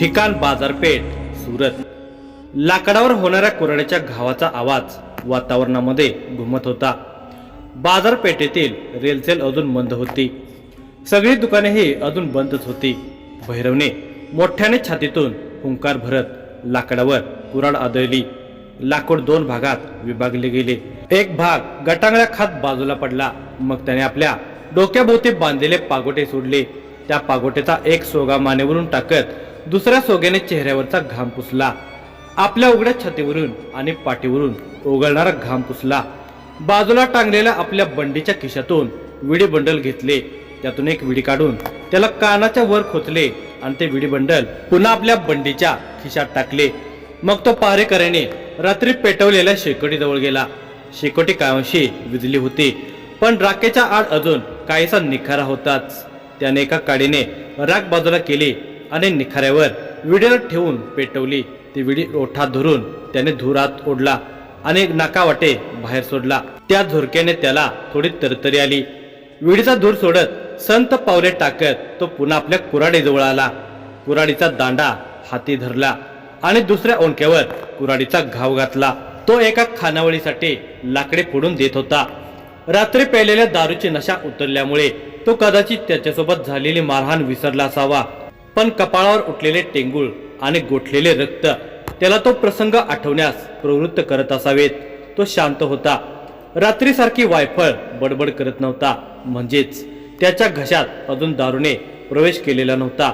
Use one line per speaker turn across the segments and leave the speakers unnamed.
ठिकाण बाजारपेठ सुरत. लाकडावर होणाऱ्या कुऱ्हाडीच्या घावाचा आवाज वातावरणामध्ये घुमत होता. बाजारपेठेतील रेलसेल अजून बंद होती. सगळी दुकानेही अजून बंदच होती. भैरवने मोठ्याने छातीतून हुंकार भरत लाकडावर कुराड आदळली. लाकूड दोन भागात विभागले गेले. एक भाग गटांगळ्या खात बाजूला पडला. मग त्याने आपल्या डोक्याभोवती बांधलेले पागोटे सोडले. त्या पागोटेचा एक सोगा मानेवरून टाकत दुसऱ्या सोग्याने चेहऱ्यावरचा घाम पुसला. आपल्या उघड्या छातीवरून आणि पाठीवरून ओघळणारा घाम पुसला. बाजूला टांगलेल्या आपल्या बंडीच्या खिशातून विडी बंडल घेतले. त्यातून एक विडी काढून त्याला कानाच्या वर खोचले आणि ते विडी बंडल पुन्हा आपल्या बंडीच्या खिशात टाकले. मग तो पारेकऱ्याने रात्री पेटवलेल्या शेकोटीजवळ गेला. शेकोटी कायमशी विजली होती पण राखेच्या आड अजून काहीसा निखारा होताच. त्याने एका काडीने राख बाजूला केली आणि निखाऱ्यावर विडीला ठेवून पेटवली. ती विडी ओठात धरून त्याने धुरात ओढला आणि नाकावाटे बाहेर सोडला. त्या झुरक्याने त्याला थोडी तरतरी आली. विडीचा धूर सोडत संत पावले टाकत तो पुन्हा आपल्या कुराडीजवळ आला. कुराडीचा दांडा हाती धरला आणि दुसऱ्या ओंक्यावर कुराडीचा घाव घातला. तो एका खानावळीसाठी लाकडे फोडून देत होता. रात्री पेलेल्या दारूची नशा उतरल्यामुळे तो कदाचित त्याच्यासोबत झालेली मारहाण विसरला असावा. पण कपाळावर उठलेले टेंगुळ आणि गोठलेले रक्त त्याला तो प्रसंग आठवण्यास प्रवृत्त करत असावेत. तो शांत होता. रात्रीसारखी वायफळ बडबड करत नव्हता. म्हणजेच त्याच्या घशात अजून दारूने प्रवेश केलेला नव्हता.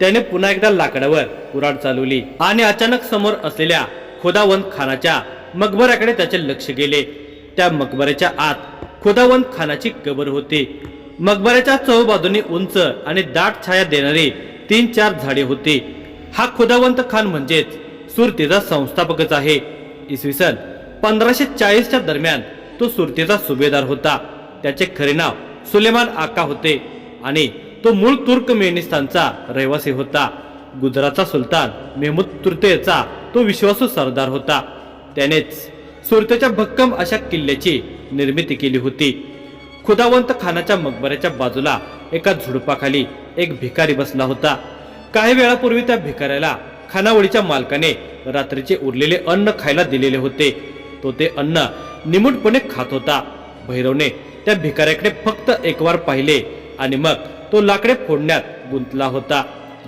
त्याने पुन्हा एकदा लाकडावर कुराड चालवली आणि अचानक समोर असलेल्या खुदावंत खानाच्या मकबऱ्याकडे त्याचे लक्ष गेले. त्या मकबऱ्याच्या आत खुदावंत खानाची कबर होती. मकबऱ्याच्या चौबाजूनी उंच आणि दाट छाया देणारी तीन चार झाडे होती. हा खुदावंत खान म्हणजेच सुरतेचा संस्थापकच आहे. इसवी सन पंधराशे चाळीसच्या दरम्यान तो सुरतेचा सुभेदार होता. त्याचे खरे नाव सुलेमान आका होते आणि तो मूळ तुर्कमेनिस्तानचा रहिवासी होता. गुजरातचा सुलतान मेहमूद तुर्तेचा तो विश्वासू सरदार होता. त्यानेच सुरतेच्या भक्कम अशा किल्ल्याची निर्मिती केली होती. खुदावंत खानाच्या मकबऱ्याच्या बाजूला एका झुडपाखाली एक भिकारी बसला होता. काही वेळापूर्वी त्या भिकाऱ्याला खानावळीच्या मालकाने रात्रीचे उरलेले अन्न खायला दिलेले होते. तो ते अन्न निमूटपणे खात होता. भैरवने त्या भिकाऱ्याकडे फक्त एक वार पाहिले आणि मग तो लाकडे फोडण्यात गुंतला होता.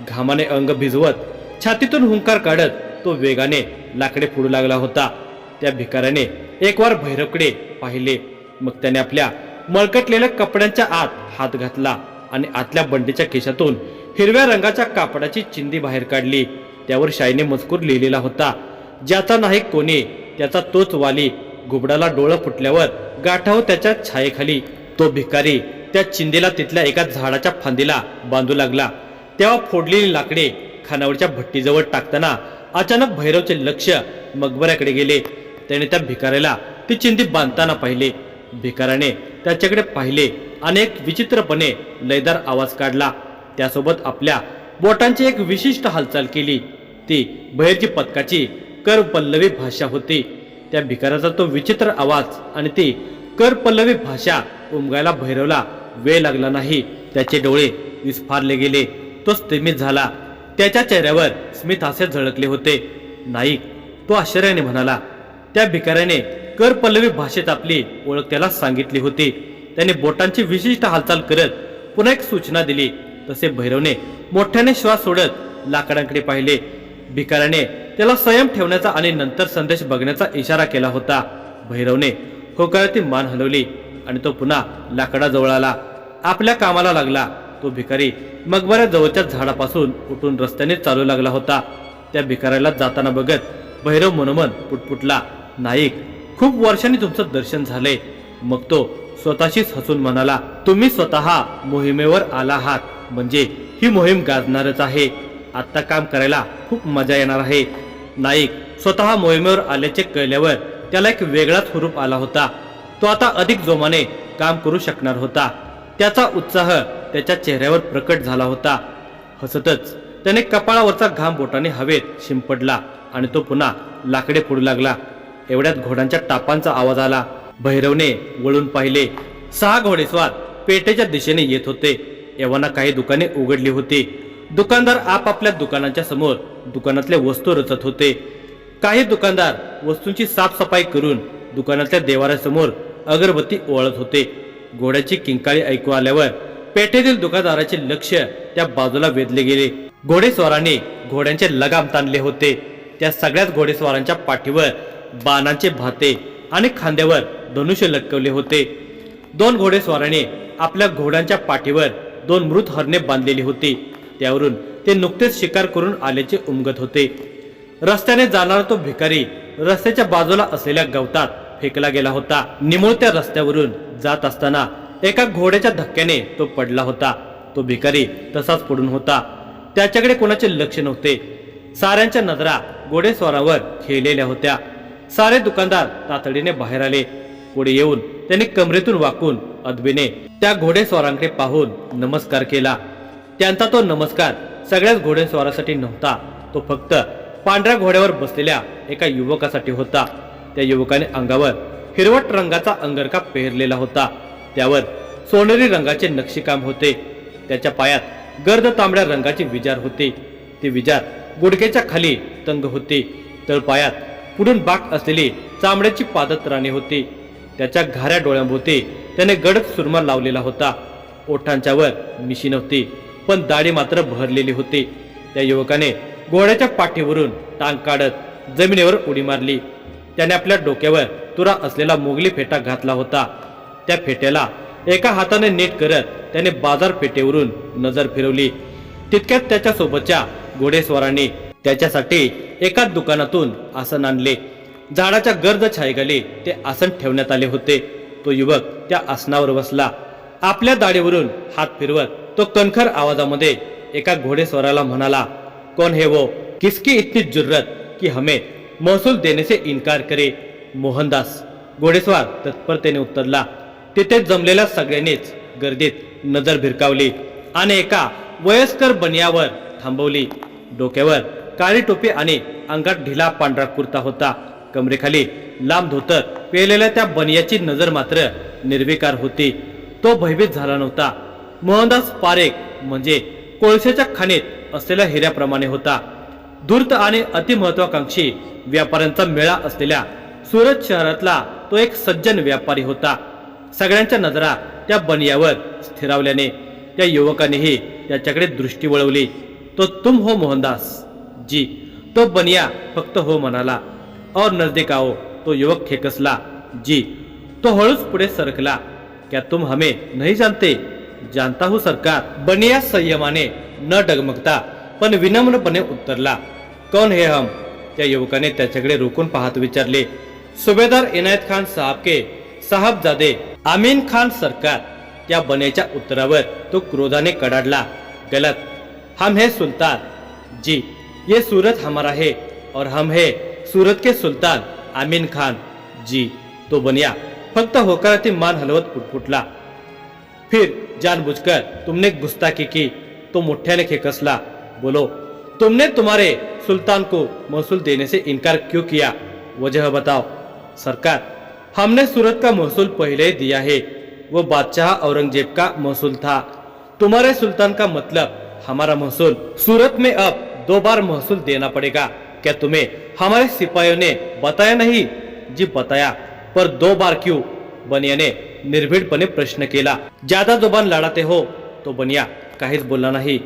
घामाने अंग भिजवत छातीतून हुंकार काढत तो वेगाने लाकडे फोडू लागला होता. त्या भिकाऱ्याने एक वार भैरवकडे पाहिले. मग त्याने आपल्या मळकटलेल्या कपड्यांच्या आत हात घातला आणि आतल्या बंडीच्या खिशातून हिरव्या रंगाच्या कापडाची चिंदी बाहेर काढली. त्यावर शाईने मजकूर लिहिलेला होता ज्याचा नाही कोणी त्याचा तोच वाली. घुबडाला डोळं फुटल्यावर गाठाव त्याच्या छायेखाली. तो भिकारी त्या चिंदेला तिथल्या एका झाडाच्या फांदीला बांधू लागला. तेव्हा फोडलेली लाकडे खानावरच्या भट्टीजवळ टाकताना अचानक भैरवचे लक्ष मकबऱ्याकडे गेले. त्याने त्या भिकाऱ्याला ती चिंदी बांधताना पाहिले. भिकाऱ्याने त्याच्याकडे पाहिले अनेक विचित्रपणे लयदार आवाज काढला. त्यासोबत आपल्या बोटांची एक विशिष्ट हालचाल केली. ती बहिरची पथकाची कर पल्लवी भाषा होती. त्या भिकाऱ्याचा तो विचित्र आवाज आणि ती कर पल्लवी भाषा उमगायला भैरवला वेळ लागला नाही. त्याचे डोळे विस्फारले गेले. तो स्थिमित झाला. त्याच्या चेहऱ्यावर स्मित हास्य झळकले होते. नाईक तो आश्चर्याने म्हणाला त्या भिकाऱ्याने कर पल्लवी भाषेत आपली ओळख त्याला सांगितली होती. त्याने बोटांची विशिष्ट हालचाल करत पुन्हा एक सूचना दिली. तसे भैरवने मोठ्याने श्वास सोडत लाकडांकडे पाहिले. भिकाऱ्याने त्याला संयम ठेवण्याचा आणि नंतर संदेश बघण्याचा इशारा केला होता. भैरवने होकाळती मान हलवली आणि तो पुन्हा लाकडाजवळ आला. आपल्या कामाला लागला. तो भिकारी मगबऱ्या जवळच्या झाडापासून उठून रस्त्याने चालू लागला होता. त्या भिकाऱ्याला जाताना बघत भैरव मनोमन पुटपुटला नाईक खूप वर्षांनी तुमचं दर्शन झालंय. मग तो स्वतःशीच हसून म्हणाला तुम्ही स्वतः मोहिमेवर आला आहात. म्हणजे ही मोहीम गाजणारच आहे. आत्ता काम करायला खूप मजा येणार आहे. नाईक स्वतः मोहिमेवर आल्याचे कळल्यावर त्याला एक वेगळाच हुरूप आला होता. तो आता अधिक जोमाने काम करू शकणार होता. त्याचा उत्साह त्याच्या चेहऱ्यावर प्रकट झाला होता. हसतच त्याने कपाळावरचा घाम बोटाने हवेत शिंपडला आणि तो पुन्हा लाकडे फोडू लागला. एवढ्यात घोड्यांच्या टापांचा आवाज आला. भैरवने वळून पाहिले. सहा घोडेस्वार पेटेच्या दिशेने येत होते. एव्हाना काही दुकाने उघडली होती. दुकानदार आपापल्या दुकानाच्या समोर दुकानातल्या वस्तू रचत होते. काही दुकानदार वस्तूंची साफसफाई करून दुकानातल्या देवाऱ्यासमोर अगरबत्ती ओळत होते. घोड्याची किंकाळी ऐकू आल्यावर पेठेतील दुकानदाराचे लक्ष त्या बाजूला वेधले गेले. घोडेस्वारांनी घोड्यांचे लगाम ताणले होते. त्या सगळ्याच घोडेस्वारांच्या पाठीवर बाणांचे भाते आणि खांद्यावर धनुष्य लटकवले होते. दोन घोडेस्वाराने आपल्या घोड्यांच्या पाठीवर दोन मृत हरणे बांधलेली होती. त्यावरून ते नुकतेच शिकार करून आल्याचे उमगत होते. रस्त्याने जाणारा तो भिकारी रस्त्याच्या बाजूला असलेल्या गवतात फेकला गेला होता. निमुळत्या रस्त्यावरून जात असताना एका घोड्याच्या धक्क्याने तो पडला होता. तो भिकारी तसाच पडून होता. त्याच्याकडे कोणाचे लक्ष नव्हते. साऱ्यांच्या नजरा घोडेस्वारावर खेळलेल्या होत्या. सारे दुकानदार तातडीने बाहेर आले. पुढे येऊन त्यांनी कमरेतून वाकून अदबीने त्या घोडेस्वारांकडे पाहून नमस्कार केला. त्यांचा तो नमस्कार सगळ्याच घोडेस्वारासाठी नव्हता. तो फक्त पांढऱ्या घोड्यावर बसलेल्या एका युवकासाठी होता. त्या युवकाने अंगावर हिरवट रंगाचा अंगरखा पेरलेला होता. त्यावर सोनेरी रंगाचे नक्षीकाम होते. त्याच्या पायात गर्द तांबड्या रंगाची विजार होती. ती विजार गुडघ्याच्या खाली तंग होती. तर पायात पुढून बाक असलेली चांबड्याची पादत्राणे होती. त्याच्या घाऱ्या डोळ्यांभोवती त्याने गडद सुरमा लावलेला होता. ओठांच्या वर मिशी नव्हती पण दाढी मात्र भरलेली होती. त्या युवकाने घोड्याच्या पाठीवरून टांग काढत जमिनीवर उडी मारली. त्याने आपल्या डोक्यावर तुरा असलेला मोगली फेटा घातला होता. त्या फेट्याला एका हाताने नीट करत त्याने बाजारपेठेवरून नजर फिरवली. तितक्यात त्याच्या सोबतच्या घोडेस्वारांनी त्याच्यासाठी एकाच दुकानातून आसन आणले. झाडाच्या गर्द छायगाले ते आसन ठेवण्यात आले होते. तो युवक त्या आसनावर बसला. आपल्या दाढीवरून हात फिरवत तो कणखर आवाजामध्ये एका घोडेस्वराला म्हणाला कौन है वो? किसकी इतनी जुर्रत की हमें महसूल देने से करे मोहनदास? घोडेस्वार तत्परतेने उत्तरला. तिथे जमलेल्या सगळ्यांनीच गर्दीत नजर भिरकावली आणि एका वयस्कर बनियावर थांबवली. डोक्यावर काळी टोपी आणि अंगात ढिला पांढरा कुर्ता होता. कमरेखाली लांब धोतर पेलेल्या त्या बनियाची नजर मात्र निर्विकार होती. तो भयभीत झाला नव्हता. मोहनदास पारेख म्हणजे कोळशाच्या खाणीत असलेल्या हिऱ्याप्रमाणे होता. धूर्त आणि अतिमहत्वाकांक्षी व्यापाऱ्यांचा मेळा असलेल्या सुरत शहरातला तो एक सज्जन व्यापारी होता. सगळ्यांच्या नजरा त्या बनियावर स्थिरावल्याने त्या युवकानेही त्याच्याकडे दृष्टी वळवली. तो तुम हो मोहनदास! जी तो बनिया फक्त हो म्हणाला और नजदीक आओ तो युवक खेकसला जी तो हळूच पुढे सरकला क्या तुम हमें नहीं जानते? जानता हूँ सरकार. बनिया संयमाने न डगमगता पण विनम्रपणे उत्तरला कौन है हम? त्या युवकाने त्याच्याकडे रोखून पाहत विचारले सुभेदार इनायत खान साहब के साहबजादे आमीन खान सरकार. त्या बनेच्या उत्तरावर तो क्रोधाने कडाडला गलत. हम है सुलतान. जी ये सूरत हमारा है और हम है सूरत के सुल्तान आमीन खान। जी तो बनिया, फक्त होकाराती मान हलवत पुटपुटला। फिर जानबूझकर तुमने गुस्ताखी की तो मुठ्ठ्याने खेकसला बोलो, तुमने तुम्हारे सुल्तान को महसूल देने से इनकार क्यों किया? वजह बताओ। सरकार, हमने सूरत का महसूल पहले ही दिया है। वो बादशाह औरंगज़ेब का महसूल था। तुम्हारे सुल्तान का मतलब हमारा महसूल सूरत में अब दो बार महसूल देना पड़ेगा। क्या तुम्हें हमारे सिपाहियों ने बताया नहीं? जी बताया। पर दो बार क्यों? बनिया ने निर्भीडपणे प्रश्न केला। ज्यादा जुबान लड़ाते हो तो बनिया काहीच बोलना नहीं।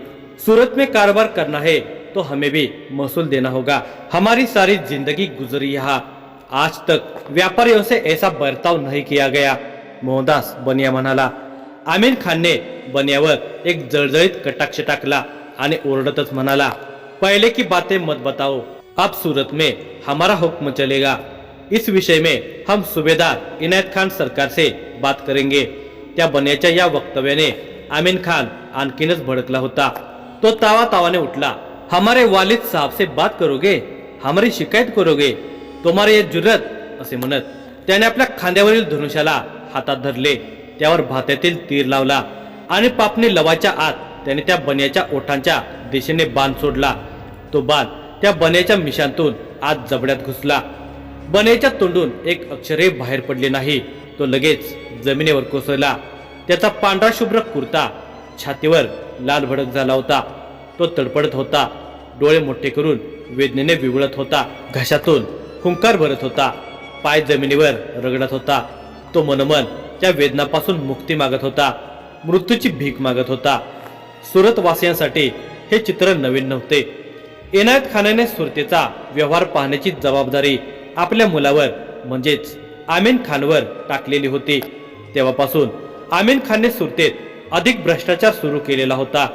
सूरत में कारोबार करना है तो हमें भी महसूल देना होगा। हमारी सारी जिंदगी गुजरी यहाँ। आज तक व्यापारियों से ऐसा बर्ताव नहीं किया गया। मोहनदास बनिया म्हणाला खान खानने बनियावर एक जळजळीत कटाक्ष टाकला आणि ओरडतच म्हणाला पहले की बातें मत बताओ। अब सूरत में हमारा हुक्म चलेगा। इस विषय में हम सूबेदार इनायत खान सरकार से बात करेंगे। त्या बन्याच्या या वक्तव्याने आमिन खान आणखीनच भडकला होता। तो तावा तावाने उठला। हमारे वालिद साहब से बात करोगे? हमारी शिकायत करोगे? तुम्हारे ये जुरत असे म्हणत त्याने आपल्या खांद्यावरील धनुष्याला हातात धरले. त्यावर भात्यातील तीर लावला आणि पापणी लवाच्या आत त्याने त्या बन्याच्या ओठांच्या दिशेने बाण सोडला. तो बाण त्या बन्याच्या मिशांतून आत जबड्यात घुसला. बन्याच्या तोंडून एक अक्षरे बाहेर पडले नाही. तो लगेच जमिनीवर कोसळला. त्याचा पांढरा शुभ्र कुर्ता छातीवर लाल भडक झाला होता. तो तडपडत होता. डोळे मोठे करून वेदनेने विवळत होता. घशातून हुंकार भरत होता. पाय जमिनीवर रगडत होता. तो मनमन त्या वेदनापासून मुक्ती मागत होता. मृत्यूची भीक मागत होता. सुरतवासियांसाठी हे चित्र नवीन नव्हते. इनायत खानाने सुरतेचा व्यवहार पाहण्याची जबाबदारी आपल्या मुलावर म्हणजेच आमीन खानवर टाकलेली होती. तेव्हापासून आमीन खानने सुरतेत अधिक भ्रष्टाचार सुरू केलेला होता.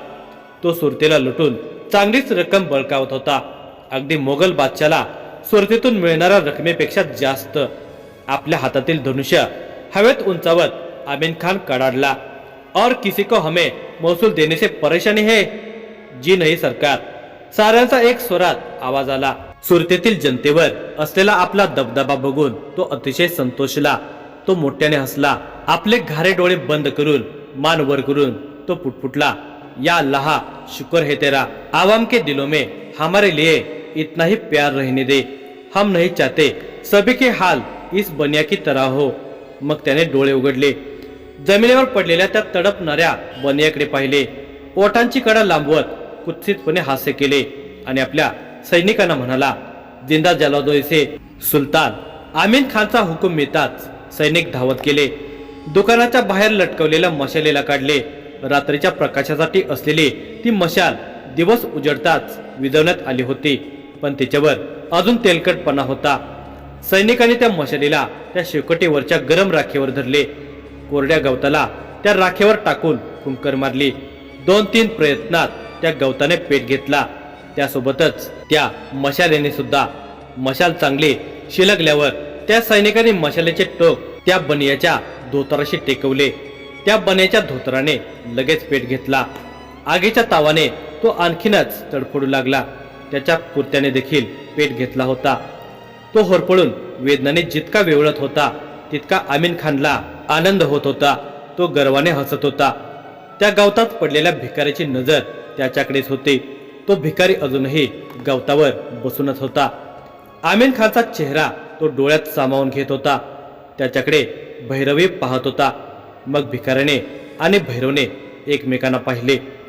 तो सुरतेला लुटून चांगलीच रक्कम बळकावत होता. अगदी मोगल बादशाला सुरतेतून मिळणाऱ्या रकमेपेक्षा जास्त. आपल्या हातातील धनुष्य हवेत उंचावत आमीन खान कडाडला. और किसी को हमें महसूल देने से परेशानी है। जी नाही सरकार। साऱ्यांचा एक स्वरात आवाज आला। सुरतेतील जनतेवर असलेला आपला दबदबा बघून तो अतिशय संतोषला तो मोठ्याने हसला। आपले घारे डोळे बंद करून मान वर करून तो पुटपुटला या अल्लाह शुक्र है तेरा। आवाम के दिलों में हमारे लिए इतना ही प्यार रहने दे। हम नहीं चाहते सभी के हाल इस बनिया की तरह हो। मग त्याने डोळे उघडले। जमिनीवर पडलेल्या त्या तडपणाऱ्या बनियाकडे पाहिले. ओठांची कडा लांबवत कुत्सितपणे हास्य केले आणि आपल्या सैनिकांना म्हणाला जिंदा जला सुलतान. आमीन खानचा हुकूम मिळताच सैनिक धावत गेले. दुकानाच्या बाहेर लटकवलेल्या मशालीला काढले. रात्रीच्या प्रकाशासाठी असलेली ती मशाल दिवस उजडताच विजवण्यात आली होती पण तिच्यावर अजून तेलकटपणा होता. सैनिकांनी त्या मशालीला त्या शेकोटीवरच्या गरम राखेवर धरले. कोरड्या गवताला त्या राखेवर टाकून फुंकर मारली. दोन तीन प्रयत्नात त्या गवताने पेट घेतला. त्यासोबतच त्या मशालेने सुद्धा. मशाल चांगली शिलगल्यावर त्या सैनिकाने मशालेचे टोक त्या बनियाच्या धोतराशी टेकवले. त्या बनियाच्या धोतराने लगेच पेट घेतला. आगीच्या तावाने तो आणखीनच तडफडू लागला. त्याच्या कुर्त्याने देखील पेट घेतला होता. तो होरपळून वेदनाने जितका वेवळत होता तितका आमीन खानला आनंद होत होता. तो गर्वाने हसत होता. त्या गवतात पडलेल्या भिकाऱ्याची नजर त्याच्याकडेच होती. तो भिकारी अजूनही गवतावर बसूनच होता. आमीन खानचा चेहरा तो डोळ्यात सामावून घेत होता. त्याच्याकडे भैरवी पाहत होता. मग भिकाऱ्याने आणि भैरवने एकमेकांना पाहिले.